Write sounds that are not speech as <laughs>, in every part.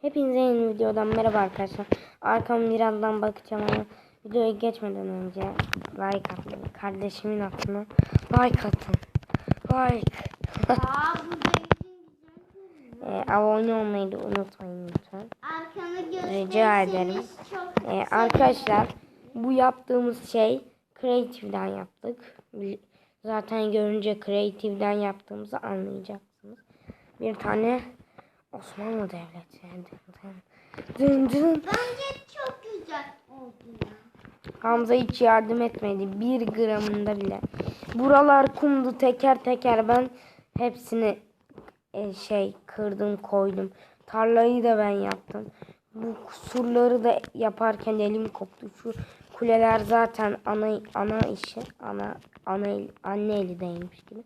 Hepinize yeni videodan merhaba arkadaşlar. Arkam birazdan bakacağım ama videoya geçmeden önce like atmayı, kardeşimin aklına like atın. Like. <laughs> Ee, abone olmayı da unutmayın lütfen. Rica ederim. Ee, arkadaşlar bu yaptığımız şey Creative'den yaptık. Zaten görünce Creative'den yaptığımızı anlayacaksınız. Bir tane Osmanlı Devleti. Dın dın. Bence çok güzel oldu ya. Hamza hiç yardım etmedi. Bir gramında bile. Buralar kumdu teker teker. Ben hepsini e, şey kırdım koydum. Tarlayı da ben yaptım. Bu surları da yaparken elim koptu. Şu kuleler zaten ana ana işi. Ana ana el, anne eli değmiş gibi.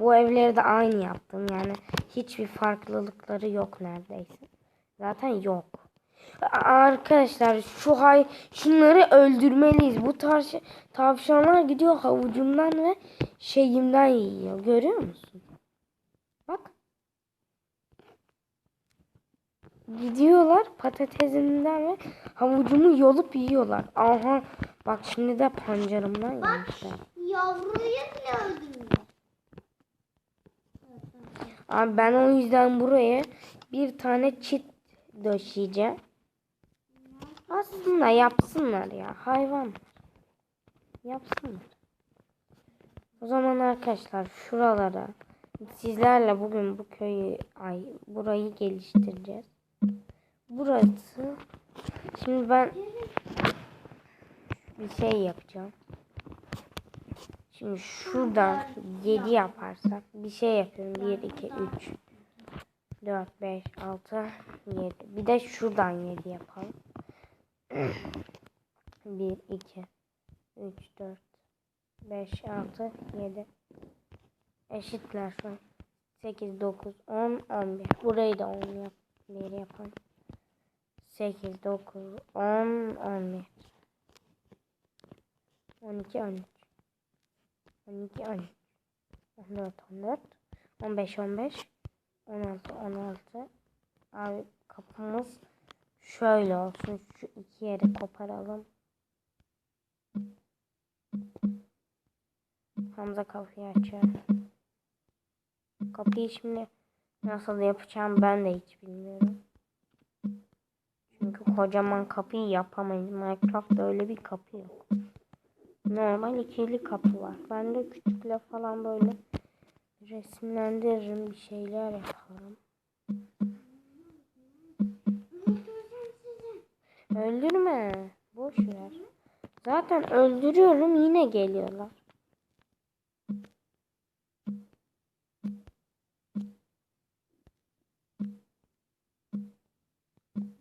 Bu evleri de aynı yaptım. Yani hiçbir farklılıkları yok neredeyse. Zaten yok. Arkadaşlar şu hay şunları öldürmeliyiz. Bu tarz tavşanlar gidiyor havucumdan ve şeyimden yiyor. Görüyor musun? Bak. Gidiyorlar patatesimden ve havucumu yolup yiyorlar. Aha bak şimdi de pancarımdan yemişler. Yavruyu bile öldürdüler. Abi ben o yüzden buraya bir tane çit döşeyeceğim. Aslında yapsınlar ya hayvan. Yapsınlar. O zaman arkadaşlar şuralara sizlerle bugün bu köyü ay burayı geliştireceğiz. Burası şimdi ben bir şey yapacağım. Şimdi şuradan 7 yaparsak bir şey yapıyorum. 1 2 3 4 5 6 7. Bir de şuradan 7 yapalım. 1 2 3 4 5 6 7 eşitler şu an. 8 9 10 11. Burayı da 10 yap. Bir yapalım. 8 9 10 11 12 13 12 13 14 14 15 15 16 16 Abi kapımız şöyle olsun. Şu iki yeri koparalım. Hamza kapıyı açıyor. Kapıyı şimdi nasıl yapacağım ben de hiç bilmiyorum. Çünkü kocaman kapıyı yapamayız. Minecraft'ta öyle bir kapı yok. Normal ikili kapı var. Ben de küçükle falan böyle resimlendiririm bir şeyler yaparım. Öldürme. Boş ver. Zaten öldürüyorum yine geliyorlar.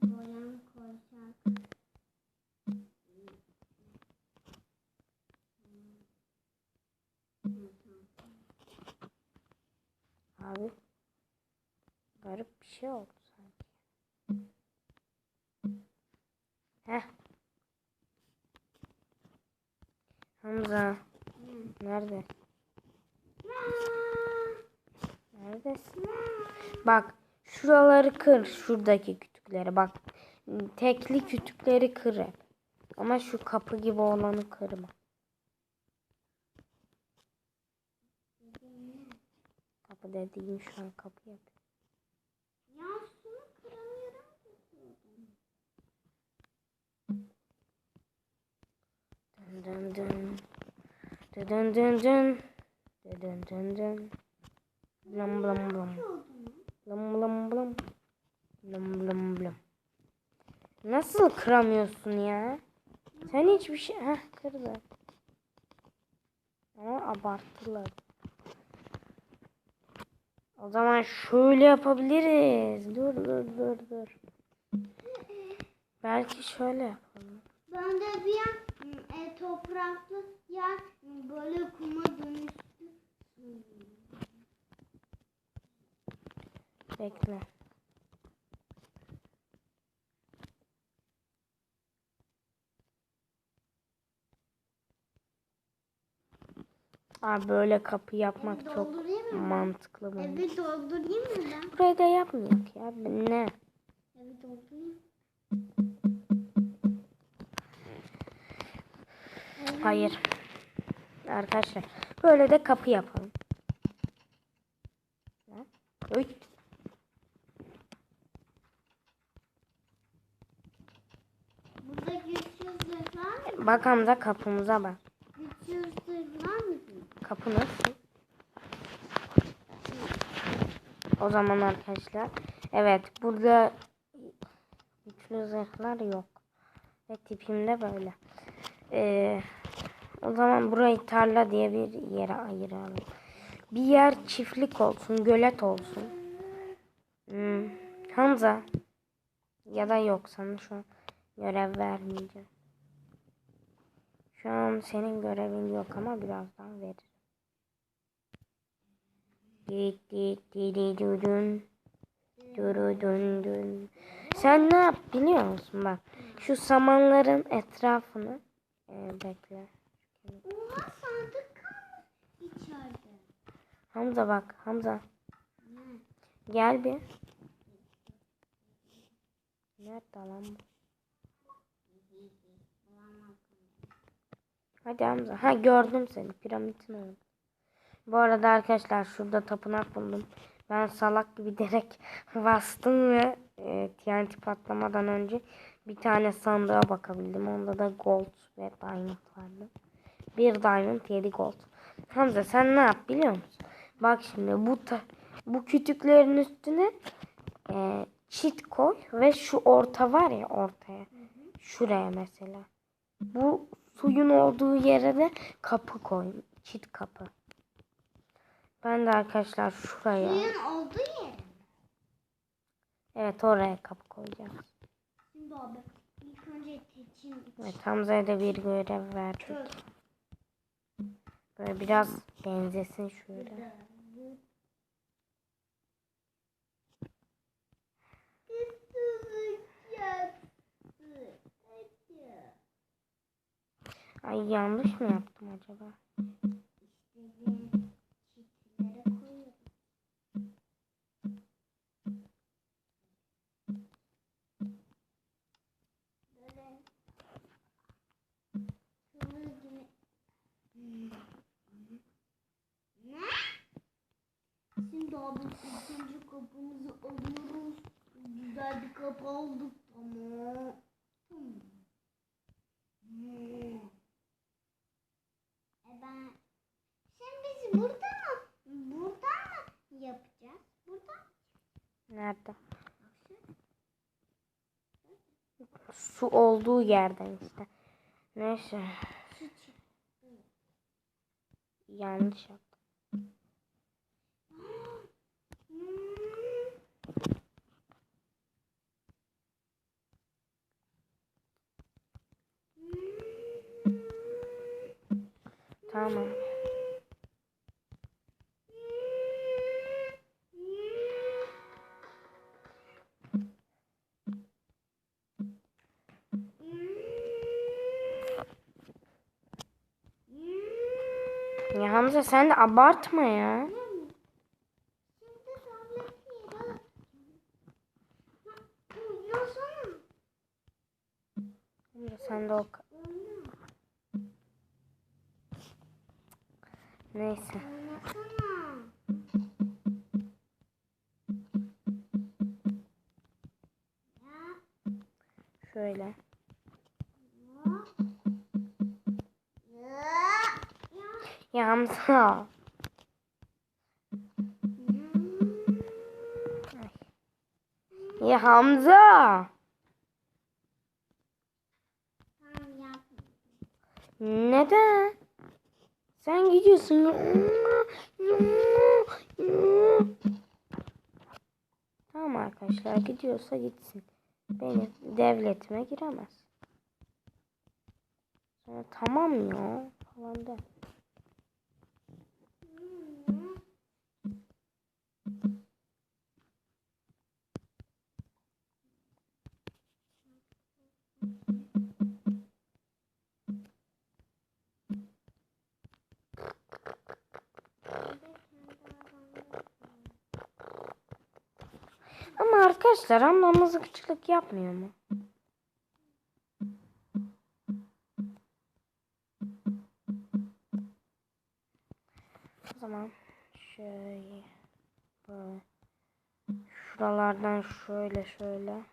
Boyan koyacak. Abi garip bir şey oldu sanki. Heh. Hamza nerede? Neredesin? Bak şuraları kır. Şuradaki kütükleri bak. Tekli kütükleri kır. Ama şu kapı gibi olanı kırma. Kapı dediğim şu an kapı yapıyor. Dın dın. Dın dın dın. Dın dın dın. Blam blam blam. Blam blam blam. Blam blam blam. Nasıl kıramıyorsun ya? Sen hiçbir şey... Heh kırdı. Ama abarttılar. O zaman şöyle yapabiliriz. Dur dur dur dur. Belki şöyle yapalım. Ben de bir an e, topraklı yer böyle kuma dönüştü. Bekle. Abi böyle kapı yapmak çok Doldurayım mı? mantıklı E, bence. bir doldurayım mı ben? Burayı da yapmayak ya. Ne? Evet oldu. Hayır. Arkadaşlar böyle de kapı yapalım. Oy. Burada güçsüz zırhlar mı? Bak Hamza kapımıza bak. Kapı? O zaman arkadaşlar. Evet burada güçlü zırhlar yok. Ve tipim de böyle. Ee, o zaman burayı tarla diye bir yere ayıralım. Bir yer çiftlik olsun, gölet olsun. Hmm, Hamza. Ya da yok sana şu an görev vermeyeceğim. Şu an senin görevin yok ama birazdan veririm. Dun. Duru dun dun. Sen ne yap biliyor musun bak. Şu samanların etrafını e, bekle. Oha sandık kalmış içeride. Hamza bak Hamza Ne? gel bir. Nerede lan bu? Hadi Hamza. Ha gördüm seni. Piramidin orada. Bu arada arkadaşlar şurada tapınak buldum. Ben salak gibi <laughs> direkt bastım ve e, TNT patlamadan önce bir tane sandığa bakabildim. Onda da gold ve diamond vardı. Bir diamond yedi gold. Hamza sen ne yap biliyor musun? Bak şimdi bu ta- bu kütüklerin üstüne e, çit koy ve şu orta var ya ortaya. Şuraya mesela. Bu suyun olduğu yere de kapı koy. Çit kapı. Ben de arkadaşlar şuraya. Suyun olduğu yer. Evet oraya kapı koyacağız. Şimdi abi ilk önce teçin Evet Hamza'ya da bir görev verdik. Böyle biraz benzesin şöyle. Ay yanlış mı yaptım acaba? Çitlere koyuyorum. Böyle kıvır gibi. Ne? Şimdi abi ikinci kapımızı alıyoruz. Güzel bir kapı aldık. Tamam. E ben Şimdi biz burada mı? Burada mı yapacağız? Burada. Nerede? Su olduğu yerden işte. Neyse. Yanlış yaptım. Hamza sen de abartma ya. Sen de o... Neyse. Şöyle. Ya Hamza. Ya Hamza. Neden? Sen gidiyorsun. Tamam arkadaşlar gidiyorsa gitsin. Benim devletime giremez. Sonra tamam ya falan de. Arkadaşlar ablam mızıkçılık yapmıyor mu? O zaman şöyle böyle şuralardan şöyle şöyle şöyle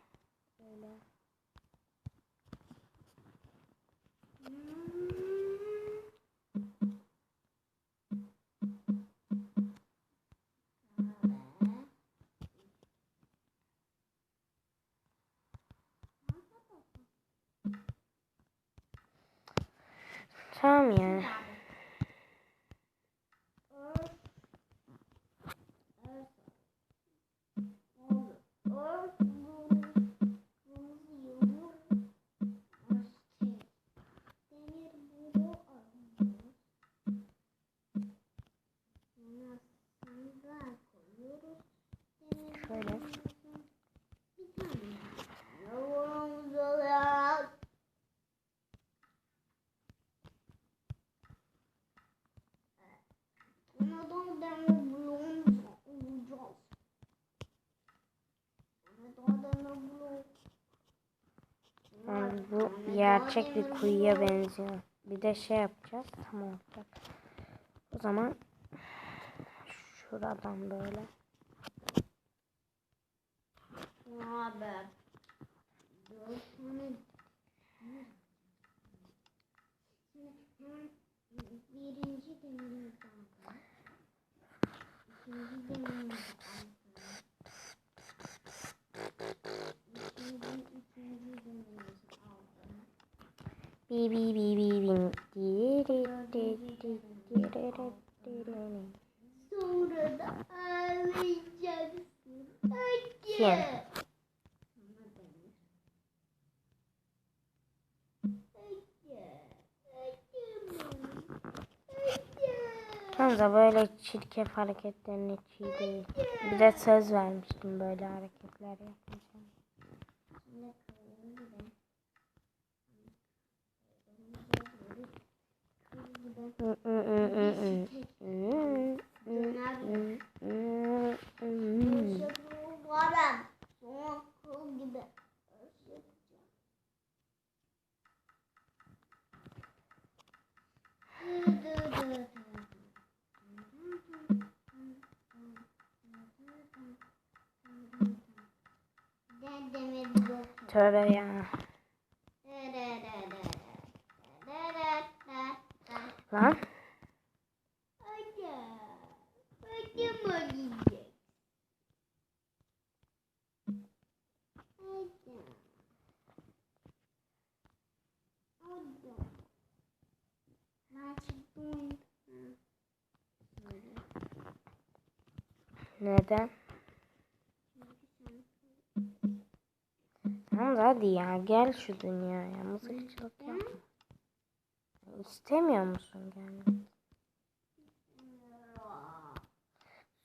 gerçek bir kuyuya benziyor. Bir de şey yapacağız. Tamam olacak. O zaman şuradan böyle. Dört tane. Birinci Bi bi bi bi bin. Sonra da ağlayacaksın. Kim? Hamza böyle çirkef hareketlerin hiç iyi değil. Bir de söz vermiştim böyle hareketler yapmayacağım. Tövbe ya. De de de de de. De de de de. Lan. Hadi. Hadi mi gidecek? Hadi. Hadi. Ben çıktım. Böyle. Neden? Hamza hadi ya gel şu dünyaya. Mızıkçılık yapma. İstemiyor musun gelmek?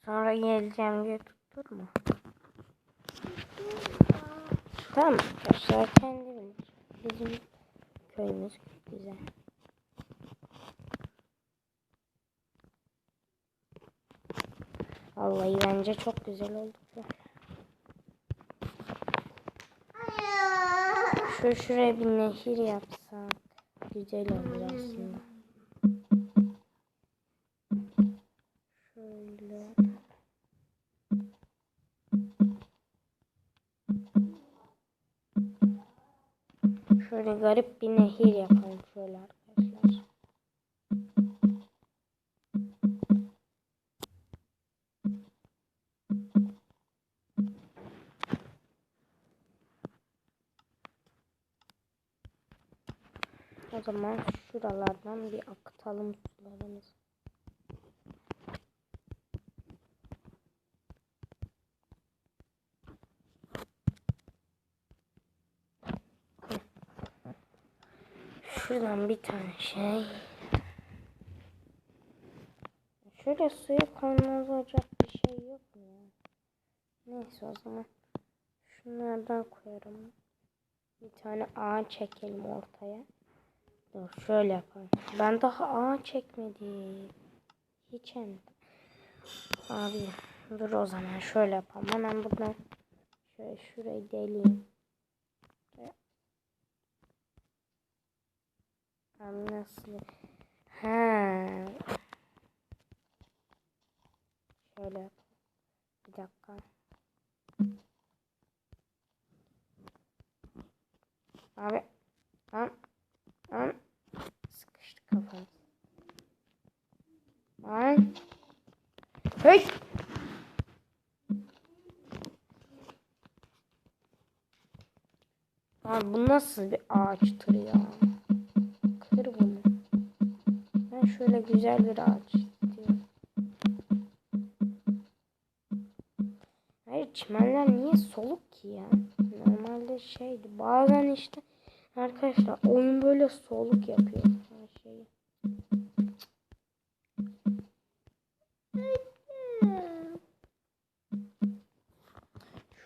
Sonra geleceğim diye tutturma. Tamam arkadaşlar kendi bilir. Bizim köyümüz güzel. Vallahi bence çok güzel oldu. Şu şuraya bir nehir yapsak güzel olur aslında. Şöyle. Şöyle garip bir nehir yapalım şöyle arkadaşlar. O zaman şuralardan bir akıtalım sularımızı. Şuradan bir tane şey. Şöyle suya koymaz olacak bir şey yok mu ya? Neyse o zaman şunlardan koyarım. Bir tane ağ çekelim ortaya. Dur şöyle yapalım. Ben daha ağ çekmedim. Hiç de. Abi dur o zaman şöyle yapalım. Hemen buradan Şöyle şurayı deleyim. Abi nasıl? Ha. Şöyle. yap. Bir dakika. Abi. Lan. Lan. Sıkıştı kafam. Lan. Hey. Abi bu nasıl bir ağaçtır ya? Kır bunu. Ben şöyle güzel bir ağaç istiyorum. Hayır çimenler niye soluk ki ya? Normalde şeydi. Bazen işte arkadaşlar oyun böyle soluk yapıyor.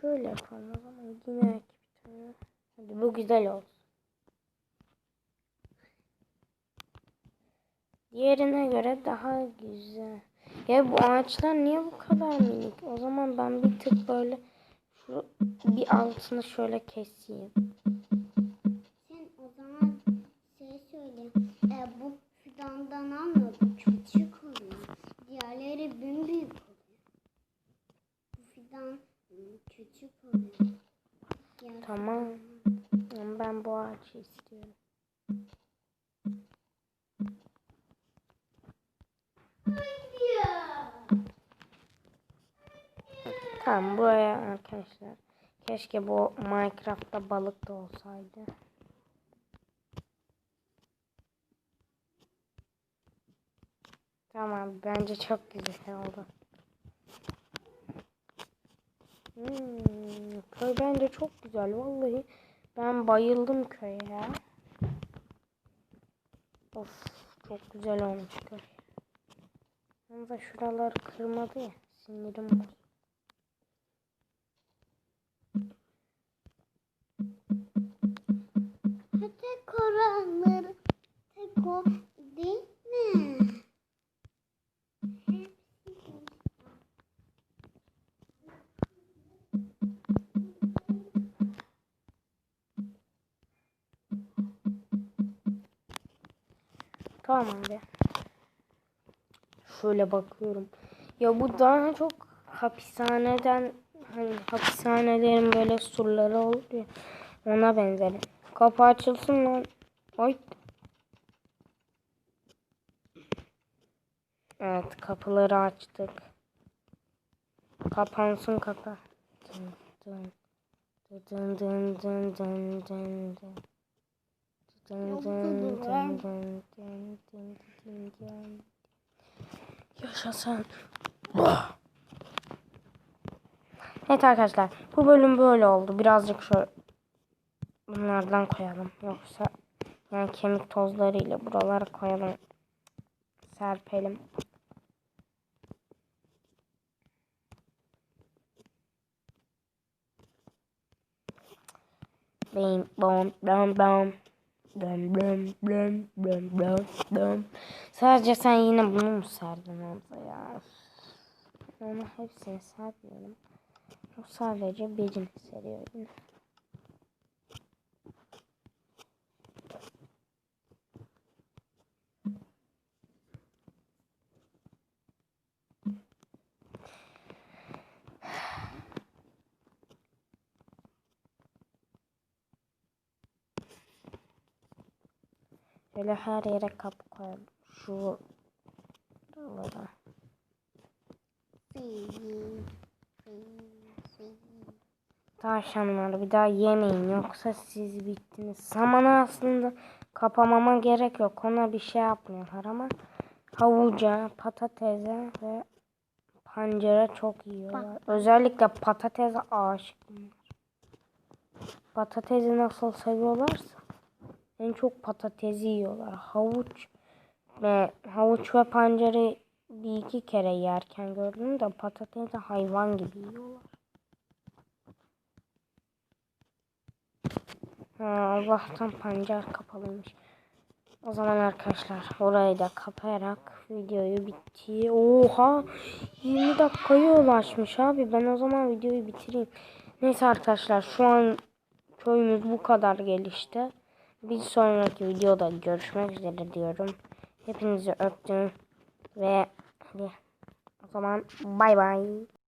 Şöyle yapalım o zaman yine bir tane. Hadi bu güzel olsun. Diğerine göre daha güzel. Ya bu ağaçlar niye bu kadar minik? O zaman ben bir tık böyle şu bir altını şöyle keseyim. Sen o zaman şey söyle. E, bu fidandan alma. Bu küçük oluyor. Diğerleri büyük oluyor. Bu fidan küçük oluyor. Diğer Tamam. Ama Ben bu ağacı istiyorum. Tamam buraya arkadaşlar. Keşke bu Minecraft'ta balık da olsaydı. Tamam bence çok güzel oldu. Hmm, köy bence çok güzel vallahi. Ben bayıldım köye. Of çok güzel olmuş köy. Ama da şuraları kırmadı ya. Sinirim bozuldu. tek oranları tek o değil mi? Tamam be. Şöyle bakıyorum. Ya bu daha çok hapishaneden hani hapishanelerin böyle surları olur ya. Ona benzer. Kapı açılsın lan. Ay. Evet kapıları açtık. Kapansın kapı. Dın. Dın dın dın dın dın dın. Dın dın dın dın dın dın dın dın. Yaşasın. Evet arkadaşlar bu bölüm böyle oldu. Birazcık şöyle bunlardan koyalım. Yoksa yani kemik tozlarıyla buralara koyalım. Serpelim. Bim bom bom bom. Bum bum bum bum bum bum. Sadece sen yine bunu mu serdin orada ya? Onu hepsini sermiyorum. O sadece birini seriyor yine. Şöyle her yere kapı koyalım. Şu buralara. Tavşanlar bir daha yemeyin yoksa siz bittiniz. Samanı aslında kapamama gerek yok. Ona bir şey yapmıyorlar ama havuca, patatese ve pancara çok yiyorlar. Özellikle patatese aşık. Patatesi nasıl seviyorlarsa en çok patatesi yiyorlar. Havuç ve havuç ve pancarı bir iki kere yerken gördüm de patatesi hayvan gibi yiyorlar. Ha, Allah'tan pancar kapalıymış. O zaman arkadaşlar orayı da kapayarak videoyu bitti. Oha 20 dakikaya ulaşmış abi. Ben o zaman videoyu bitireyim. Neyse arkadaşlar şu an köyümüz bu kadar gelişti. Bir sonraki videoda görüşmek üzere diyorum. Hepinizi öptüm ve hadi o zaman bay bay.